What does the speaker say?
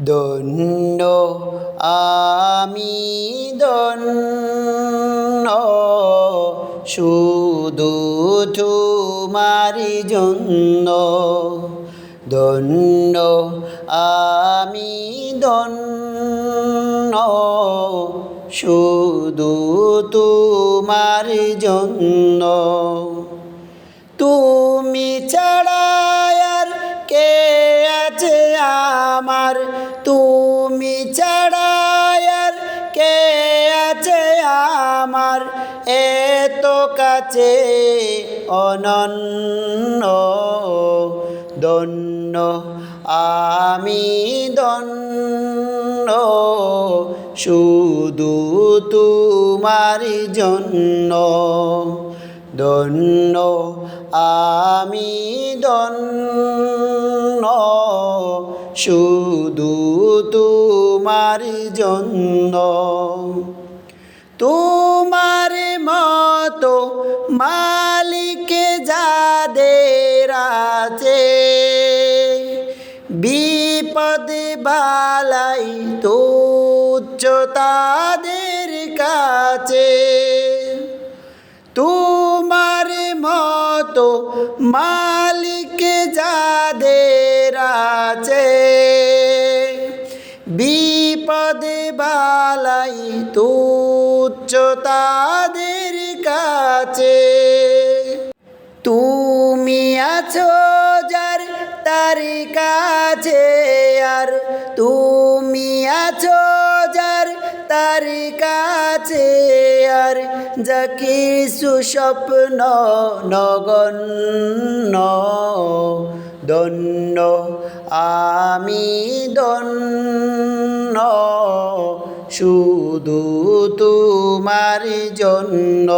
দন্য আমি দন্য শুধু তোমারি জন্য। দন্য আমি দন্য শুধু তোমার জন্য। তুমি ছাড়া আর কে আছে আমার। তুমি ছাড়া আর কে আছে আমার? এত কাছে অনন্য, দন্য, আমি দন্য। শুধু তোমার জন্য, দন্য, আমি দন্য। শুধু তোমার জন্য। তোমার মতো মালিক যাদের আছে, বিপদ বালাই তুচ্ছ তাদের কাছে। তোমার মতো মালিক যাদের বিপদ বালাই তুচ্ছ তাদের কাছে। তুমি আছো যার তার কাছে, আর তুমি আছো যার তার কাছে, আর যা কিছু স্বপ্ন নগণ্য। দন্য আমি দন্য শুধু তোমার জন্য।